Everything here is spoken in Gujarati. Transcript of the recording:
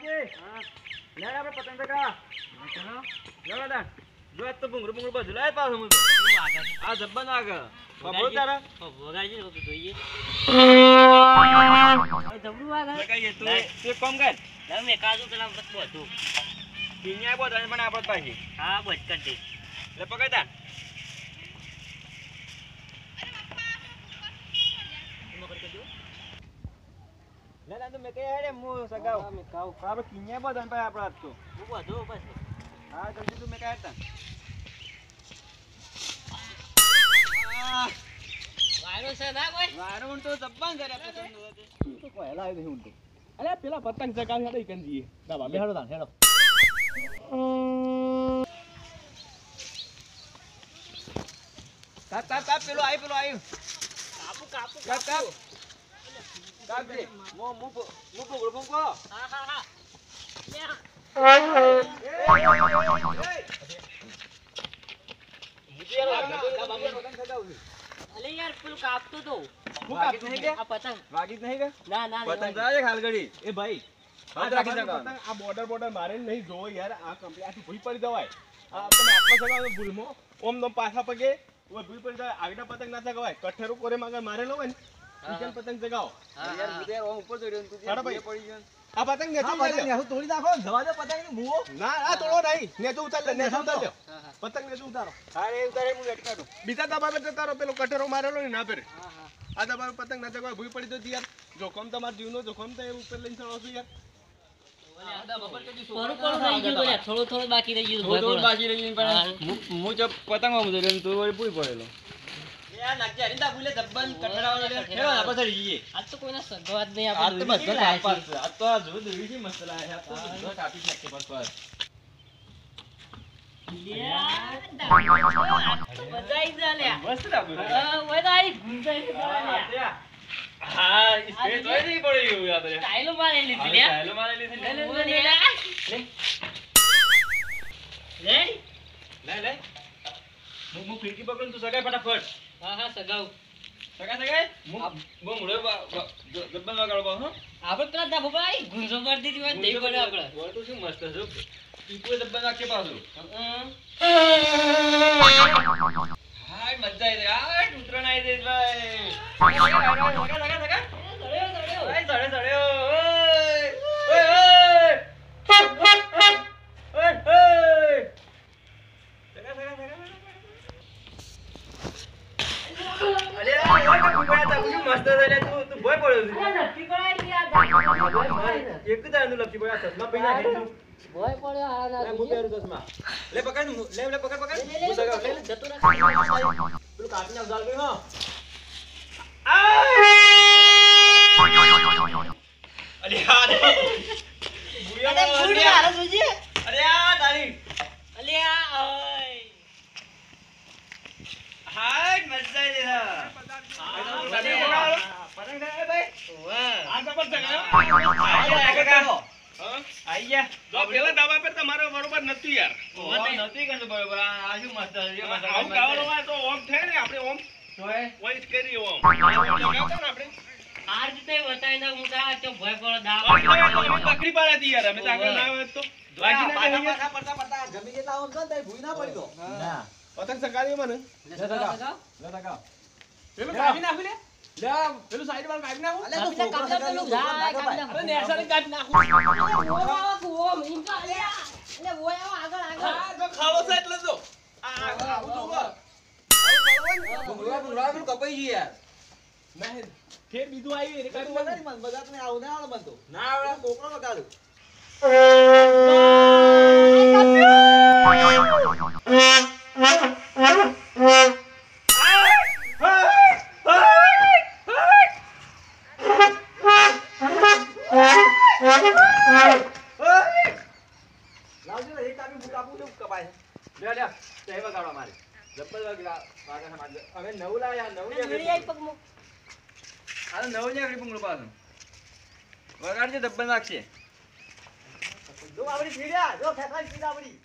બાપજી હા લે આપણે પતંગ ચકા ચલો લે દાદા જો આ તો ભૂંગળું ભૂંગળું બધું લાય પાછું આ જબ્બન આગળ. ખબર તારા? ભોગાજી તો જોઈએ જબરું આગળ કહીએ તું તું કોમ કર. પાછી. હા બચકટી લે પકડ લે લે તું મેં કહી હેડે હું સગાઉ. આપણે કિન્યા બોધ અને પછી આપણે હાથ તો. હા, જલ્દી તું મેં કહી હેડતા. આહ, વારો ઊંટ તો જબ્બાન કરે પતંગ તો. અરે પેલા પતંગ ચગાવી હેડો જઈએ દાબા બે હેડો તાન હેડો. કાપ કાપ કાપ પેલો આય પેલો આય. કાપ કાપ. કાપ. દે મો મો મો પકડો પકડો વાગી જ નહીં કે? પતંગ જાય ખાલ એ ભાઈ હાથ રાખી તમારું પતંગ આ બોર્ડર બોર્ડર મારે નહીં જોવો યાર. આ કંપની આથી ભૂલ પડી જવાય. આ તમે આટલો ભૂલમાં. ઓમ નો પાછા પગે. ઓય ભૂલ પડી જાય આગળ પતંગ ના ચગાવાય કઠેરું કોરે માગર મારેલો હોય ને. ઈકન પતંગ જગાવો. યાર હું. તો યાર ઓમ ઉપર જોડ્યો તું ત્યાં ભાઈ. પડી ગયો આ પતંગ નેચો ઉતાર લ્યો. તોડી નાખો. જવા દે પતંગ ને મુવો. ના આ તોડો નહીં. નેચો ઉતાર લે નેચો ઉતાર લે. પતંગ નેચો ઉતારો. હા એ ઉતારે હું વેટ બીજા દબાવે જતા રહો પેલો કટરો મારેલો ને ના પેરે આ દબાવે પતંગ ના ચગાવાય ભૂલ પડી તો યાર. જોખમ તમારા જીવનો જોખમ તો એ ઉપર લઈને ચડો છો યાર. થોડું થોડું બાકી રહી ગયું. થોડું થોડું બાકી રહી ગયું પણ હા. હું- હું જો પતંગમાં તું પૂરી પડેલો. હા સ્પેસ હોય નહીં પડી મારેલી હતી લ્યા. મારે લીધી લે લે લે, લે લે, લે. લે લે. હું હું પકડું તું ફટાફટ. હા હા સગાઉ. સગા સગાઈ? હું વગાડો બા હો. આપણે પેલા દાબુભાઈ ગુંજો મારી દીધી હોય દહીં પડે આપણે બોલ તો શું મસ્ત છે ટીપુ નાખે પાછું. હાય મજા આવી જાય હાય ઉતરણ આવી જાય ભાઈ. ભાઈ એક દાડનું લપસી પડ્યા ચશ્મા પહેરી નાખી તું પડ્યો આ ના હું પહેરું ચશ્મા લે પકડ લે લે પકડ પકડ હું સગા લે લે જતો રાખ. પેલું કાપીને ઉધાર કર્યું હો અરે યાર અરે ભૂંડ મારો જોજે. અરે યાર તારી અલ્યા, ઓય. હાય મજા આવી હા પતંગ થાય ભાઈ પેલા દબા પર તમારો બરોબર નથી યાર નથી કરતો બરોબર આ આ શું મસ્ત આવું ગાવાનું તો ઓમ થાય ને. આપણે ઓમ તોય ઓય ઓમ આપણે આ રીતે બતાવી દઉં હું તો આ પડો તો અમે તકલીફ પડે યાર અમે તો આગળ ના આવે તો વાગી ના જાય યાર. ના પતંગ ચગાવ્યો મને લે સગા લે સગા પેલું કાપી નાખું લે. પેલું સાઈડ વાળું નાખું. પેલું. જાય, અરે નાખું. આવો તું, આવો, આગળ, આગળ. હા તો છે એટલે જો. આ આ આવું તો પેલું કપાઈ ગયું યાર. નહીં ફેર બીજું આવ્યું એને કાપી નાખું. ના આવડે કોકરો વગાડું લાવજો ને એક કાપી હું કાપું છું કપાય લે લે તે વગાડો મારે. જબ્બર વગડા વાગા સમાજ હવે નવું લાયા નવું અલ્યા, વીણી આવી પગમાં. આ નવું ને આગળ ભૂંગળું પાછું. વગાડજે ડબ્બલ નાખશે. જો આપણી ફીડ્યા જો ફેફાઈ ફીડા આપણી.